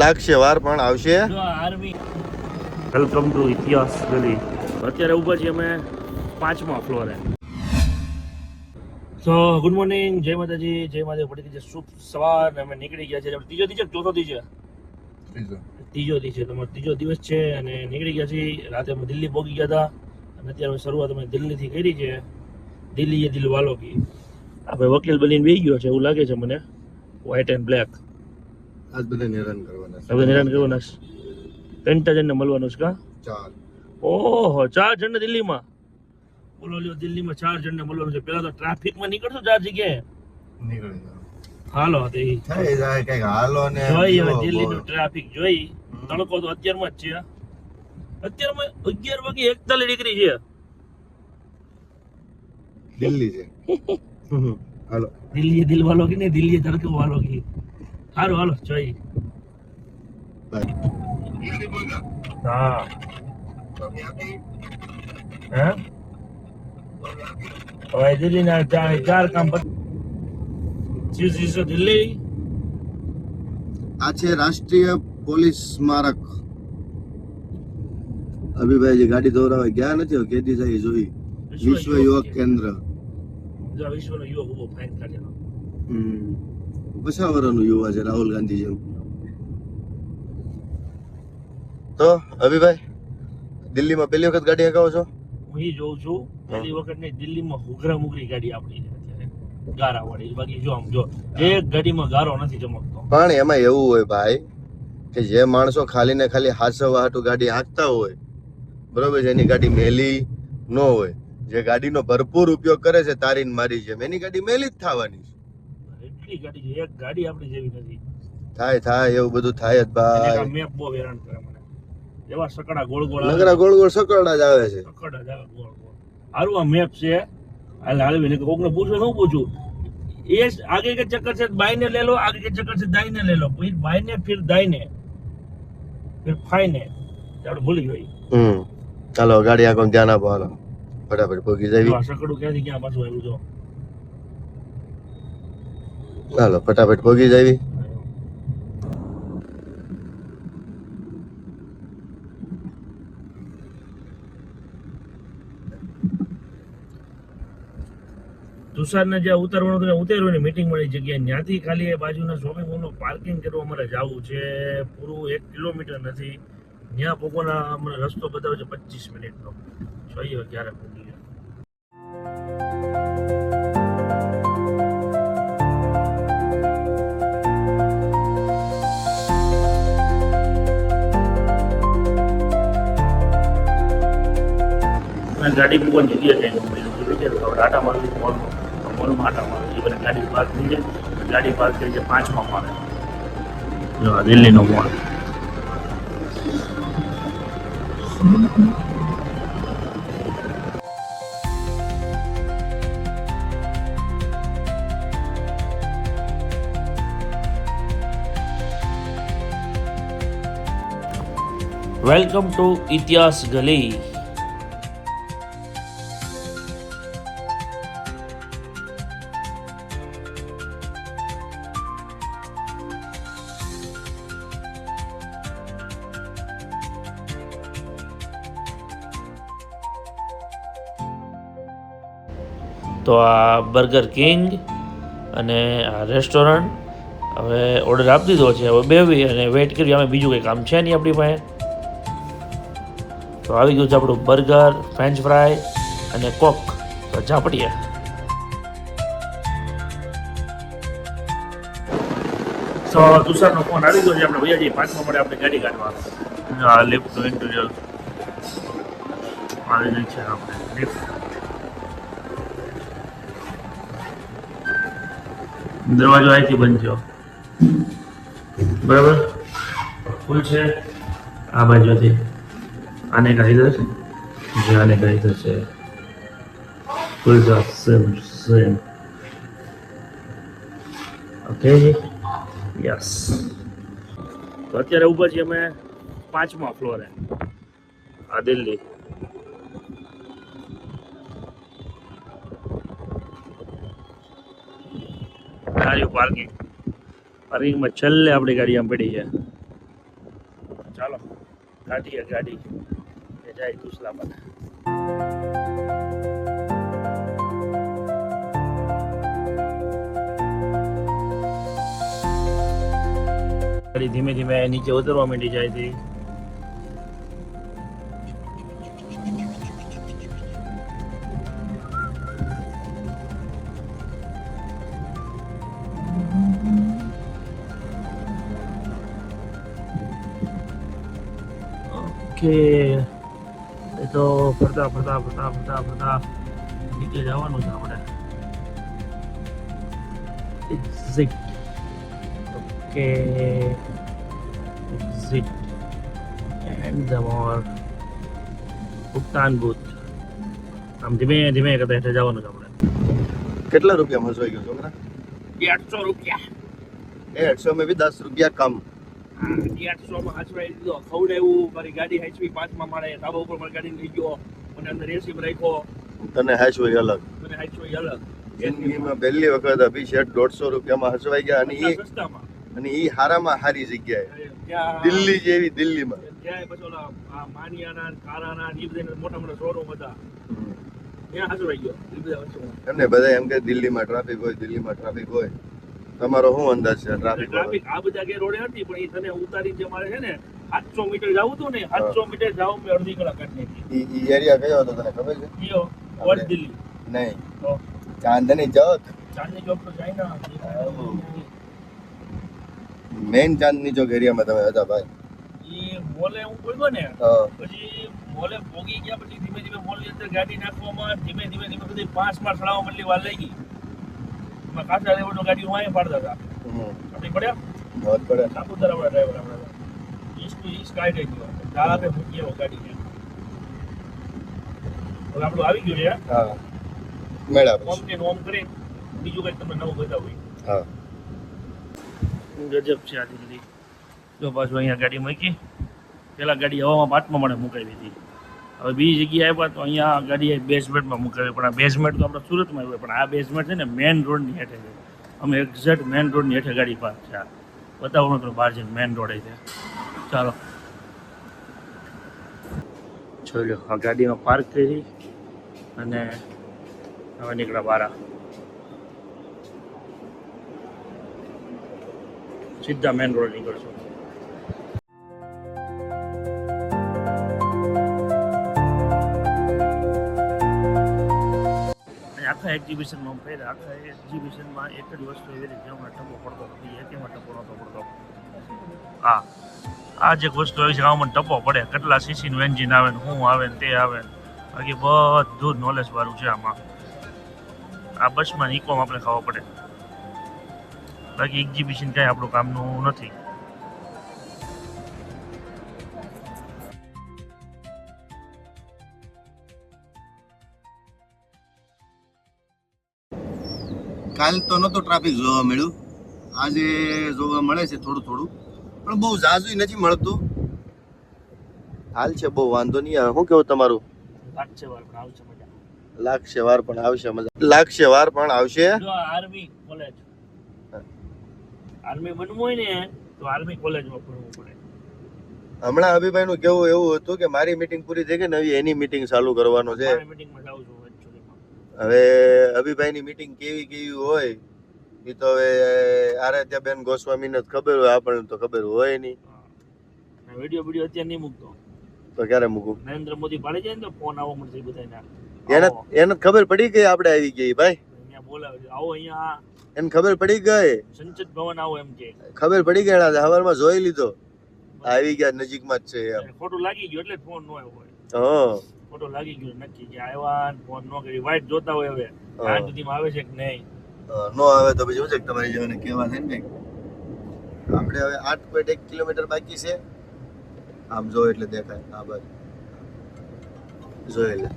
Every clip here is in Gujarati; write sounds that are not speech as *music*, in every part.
લાગશે વાર પણ આવશે. વેલકમ ટુ ઇતિહાસ ગલી અત્યારે ઊભા છીએ અમે પાંચમા ફ્લોરે. તો ગુડ મોર્નિંગ જય માતાજી જય માતા પડી ગઈ છે શુભ સવાર અમે નીકળી ગયા છે ત્રીજો દિવસ ચોથો દિવસ છે? ત્રીજો. દિવસ છે તમારો ત્રીજો દિવસ છે અને નીકળી ગયા છીએ. રાતે અમે દિલ્હી પહોંચી ગયા હતા અને અત્યારે શરૂઆત અમે દિલ્હીથી કરી છે. દિલ્હી એ દિલ વાલો કી આપણે વકીલ બનીને બેસી ગયો છે એવું લાગે છે મને. વ્હાઇટ એન્ડ બ્લેક આજ બધાને હેરાન કરવાના હવે નિરાન કરવાના છે. ત્રણટા જણને મળવાનું છે કા? ચાર. ઓહો ચાર જણને દિલ્હીમાં? બોલો લ્યો દિલ્હીમાં ચાર જણને મળવાનું છે. પેલા તો ટ્રાફિકમાં નીકળશો ચાર જગ્યાએ. નીકળી હાલો તે થઈ જાય કંઈક હાલો ને જોઈ હવે દિલ્હીનું ટ્રાફિક જોઈ. તડકો તો અત્યારમાં જ છે. અત્યારમાં અગિયાર વાગે એકતાલીસ ડિગ્રી છે. દિલ્હી છે. *laughs* હાલો. દિલ્હી દિલ વાલો કે નહીં દિલ્હી તડકો વાલો કે હાલો હાલો જોઈ બાય. હા. હવે દિલ્હીના ચાર ચાર કામ પર ચીઝ ચીઝ દિલ્હી. આ છે રાષ્ટ્રીય પોલીસ સ્મારક. અભિભાઈ જે ગાડી દોરાવે ગયા નથી કેદી જાય જોઈ. વિશ્વ યુવક કેન્દ્ર. વિશ્વનો યુવક ઊભો ફાઇન કાઢેલો હમ. પચાસ વર્ષનું યુવા છે રાહુલ ગાંધી જેવું તો અભિભાઈ દિલ્હીમાં પહેલી વખત ગાડી હકાવો છો? હું એ જોઉં છું પહેલી વખત નહીં દિલ્હીમાં હુઘરા મુઘરી ગાડી આપણી છે ગારા વાળી બાકી જો આમ જો એક ગાડીમાં ગારો નથી ચમકતો. પણ એમાં એવું હોય ભાઈ કે જે માણસો ખાલી ને ખાલી હાસવા હાટુ ગાડી હાંકતા હોય બરોબર છે એની ગાડી મેલી ન હોય. જે ગાડીનો ભરપૂર ઉપયોગ કરે છે તારીન મારી જેમ એની ગાડી મેલી જ થવાની છે. કેટલી ગાડી છે એક ગાડી આપણી જેવી નથી. થાય થાય એવું બધું થાય જ ભાઈ. મેપ બહુ હેરાન કરે મને. એવા સકડા ગોળ ગોળ લંગડા ગોળ ગોળ સકડા જ આવે છે. સકડા જ આવે ગોળ ગોળ. હારું આ મેપ છે. હાલ હાલવીને કોકને પૂછો ન પૂછું? એ આગે કે ચક્કર છે બાઈને લે લો આગે કે ચક્કર છે દાઈને લે લો. ફિર બાઈને ફિર દાઈને. ફિર ફાઈને. આપણે ભૂલી ગઈ. હમ. ચાલો ગાડી આગળ ધ્યાન આપો હાલો. ફટાફટ ભોગી જાય સકડું ક્યાંથી ક્યાં પાછું આવ્યું જો. ચાલો ફટાફટ ભોગી જવી જ્યાં ઉતારવાનું હતું ઉતાર્યું મીટિંગ વાળી જગ્યાએ. ત્યાંથી ખાલી એ બાજુના શોપિંગ મોલમાં પાર્કિંગ કરવા અમારે જવું છે. પૂરું એક કિલોમીટર નથી. ત્યાં પહોંચવાના અમને રસ્તો બતાવે છે પચીસ મિનિટનો. જોઈએ ક્યારે પહોંચીએ ગાડી મૂકવાની જગ્યા છે ટાટા મારું મોલમાં મોલમાં આટા મારું એ બધી ગાડી પાર્ક થઈ જાય ગાડી પાર્ક કરી છે પાંચમાં આ દિલ્હીનો મોલ. વેલકમ ટુ ઇતિહાસ ગલી. તો આ બર્ગર કિંગ અને આ રેસ્ટોરન્ટ હવે ઓર્ડર આપી દીધો છે, હવે બેવી અને વેઇટ કરી અમે બીજું કંઈ કામ છે નહીં આપણી પાસે. તો આવી ગયું છે આપણું બર્ગર ફ્રેન્ચ ફ્રાય અને કોક તો ઝાપડીએ તો તુષારનો ફોન આવી ગયો છે, આપણે ભૈયાજી, પાંચમાં મળે આપણે ગાડી કાઢવા. આ લિફ્ટનું ઇન્ટિરિયર આવી ગઈ છે, આપણે લિફ્ટ દરવાજો અહીંથી બંધ થયો. બરાબર? ફૂલ છે? આ બાજુથી. આને કાઢી છે. જે આને કાઢી છે. Full same same okay yes અત્યારે ઊભા છીએ અમે પાંચમા ફ્લોરે આ દિલ્હી. ગાડીઓ પાર્કિંગ. પાર્કિંગમાં છેલ્લે આપણી ગાડી આમ પડી છે. ચાલો ગાડી ગાડી. એ જાય તુસલાબાદ ગાડી ધીમે ધીમે નીચે ઉતરવા માંડી જાય છે. ઓકે એ તો ફરતા ફરતા ફરતા ફરતા ફરતા નીચે જવાનું છે આપણે. Exit okay exit and the more ભુગતાન booth આમ ધીમે ધીમે કરતા એટલે જવાનું છે આપણે. કેટલા રૂપિયા મસવાઈ ગયો છોકરા આઠસો રૂપિયા. એ આઠસો મેં બી દસ રૂપિયા કમ. માં હાચવાઈ દીધો ખવડાવ્યું મારી ગાડી હાચવી પાંચમાં માળે ધાબા ઉપર મારી ગાડી લઈ ગયો મને અંદર એસી રાખ્યો. તને હાચવાઈ અલગ. તને હાચવી અલગ. જિંદગીમાં પહેલી વખત અભિષેક દોઢસો રૂપિયામાં હસવાઈ ગયા અને એ અને ઈ હારામાં હારી જગ્યાએ. દિલ્હી જેવી દિલ્હીમાં. ત્યાં પછી ઓલા આ માનિયાના કારાના એ બધા મોટા મોટા શોરૂમ હતા. ત્યાં હસવાઈ ગયો એ એમને બધા એમ કે દિલ્હીમાં ટ્રાફિક હોય દિલ્હીમાં ટ્રાફિક હોય. તમારો શું અંદાજ છે? ટ્રાફિક ટ્રાફિક આ બધા કે રોડે હતી પણ એ તને ઉતારી જે મારે છે ને સાતસો મીટર જવું હતું ને સાતસો મીટર જવું મેં અડધી કલાક કાઢી એ ઈ એરિયા કયો હતો તને ખબર છે? ઈયો વડ દિલ્હી નહીં. ચાંદની ચોક? ચાંદની ચોક તો જાય ના. મેઇન ચાંદની ચોક એરિયામાં તમે હતા ભાઈ. મોલે હું બોલ્યો ને પછી મોલે ભોગી ગયા પછી ધીમે ધીમે મોલની અંદર ગાડી નાખવામાં ધીમે ધીમે ધીમે બધી પાંચ માસ સડાવવા મળી વાર લઈ ગઈ એમાં કાચા લેવડનો ગાડી હું અહીંયા પાડતા હતા. હમ. પડ્યા? મોજ પડે સાપુતારા વાળા ડ્રાઈવર આપણા ઈસ્ટ ટુ ઈસ્ટ કાઢી ગયો દાડા મૂકી આવ્યો ગાડી હવે આપણું આવી ગયું છે હા. મેળા ઓમ કે ઓમ કરી. બીજું કંઈક તમને નવું બતાવું. હા. ગજબ છે આ દિલ્હી જો પાછું અહીંયા ગાડી મૂકી. પેલા ગાડી હવામાં પાંચમા મને મુકાવી હતી હવે બીજી જગ્યાએ આવ્યા તો અહીંયા ગાડી બેઝમેન્ટમાં મૂકાવી પણ આ બેઝમેન્ટ તો આપણે સુરતમાં આવ્યું પણ આ બેઝમેન્ટ છે ને મેન રોડની હેઠે છે. અમે એક્ઝેક્ટ મેઇન રોડની હેઠે ગાડી પાર્ક છે આ. બતાવવાનું તો બહાર છે મેન રોડે છે. ચાલો. જોઈ લો, આ ગાડીમાં પાર્ક કરી અને હવે નીકળ્યા બારા. સીધા મેઇન રોડ નીકળશું. આખા એક્ઝિબિશનમાં ફેર આખા એક્ઝિબિશનમાં એક જ વસ્તુ એવી રીતે હમણાં ટપો પડતો નથી એકેમાં ટપો નહોતો પડતો? હા આ જે વસ્તુ આવી છે, આમાં ટપો પડે, કેટલા સીસીનું એન્જિન આવે ને શું આવે ને તે આવે ને, બાકી બધું નોલેજ વાળું છે આમાં. આ બસમાં ઇકોમ આપણે ખાવા પડે. બાકી એક્ઝિબિશન કાંઈ આપણું કામનું નથી. કાલ તો નતો ટ્રાફિક જોવા મળ્યું. આજે જોવા મળે છે થોડું થોડું. પણ બહુ ઝાઝુ નથી મળતું. હાલ છે બહુ વાંધો નહીં આવે. શું કેવું તમારું? લાગશે વાર પણ આવશે મજા. લાગશે વાર પણ આવશે મજા. લાગશે વાર પણ આવશે? આર્મી કોલેજ આર્મી બનવું હોય ને તો આર્મી કોલેજમાં ભણવું પડે. હમણાં અભિભાઈ નું કેવું એવું હતું કે મારી મીટિંગ પૂરી થઈ ગઈ ને એની મીટિંગ ચાલુ કરવાનો છે મારે મીટિંગમાં જાઉં છું એકચ્યુઅલીમાં હવે અભિભાઈ ની મીટિંગ કેવી કેવી હોય એ તો હવે આરાધ્યાબેન ગોસ્વામીને જ ખબર હોય આપણને તો ખબર હોય નહીં. વીડિયો વીડિયો અત્યારે નહીં મૂકતો. તો ક્યારે મૂકું? નરેન્દ્ર મોદી પાડી જાય ને તો ફોન આવો મળશે બધાને એને એને ખબર પડી ગઈ આપણે આવી ગઈ ભાઈ? અહીંયા બોલાવે આવો અહીંયા. એને ખબર પડી ગઈ? સંસદ ભવન આવો એમ કે. ખબર પડી ગઈ એના હવારમાં જોઈ લીધો. આવી ગયા નજીકમાં જ છે એમ. ખોટું લાગી ગયું એટલે ફોન ન આવ્યો હોય. હા. ખોટું લાગી ગયો નક્કી કે આવ્યા ફોન નો કરી. વાઇટ જોતા હોય હવે. આઠ સુધીમાં આવે છે કે નહીં? નો આવે તો પછી છે કે તમારી જેવાને કહેવા છે ને આપણે હવે આઠ પોઈન્ટ એક કિલોમીટર બાકી છે. આમ જો એટલે દેખાય. આ બાજુ જોઈ લે.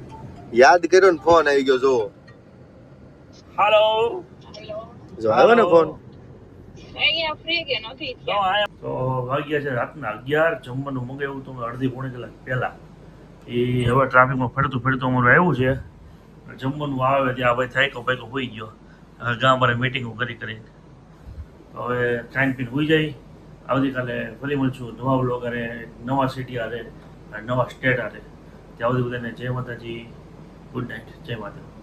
યાદ કર્યો ને ફોન આવી ગયો જો હાલો જો આવ્યો ને ફોન અહીંયા ફ્રી કે નથી તો થયા વાગ્યા છે રાતના અગિયાર જમવાનું મંગાવ્યું તો અડધી પોણી કલાક પહેલા. એ હવે ટ્રાફિકમાં ફરતું ફરતું અમારું આવ્યું છે. જમવાનું આવે ત્યાં ભાઈ થાય ભાઈ હોઈ ગયો. ગામ મારે મિટિંગો કરી કરી. હવે ખાઈને પીને હોઈ જાય આવતીકાલે ફરી મળશું નવા બ્લોગ હારે, નવા સિટી હારે નવા સ્ટેટ હારે. ત્યાં સુધી બધાને જય માતાજી. ગુડ નાઇટ જય માતા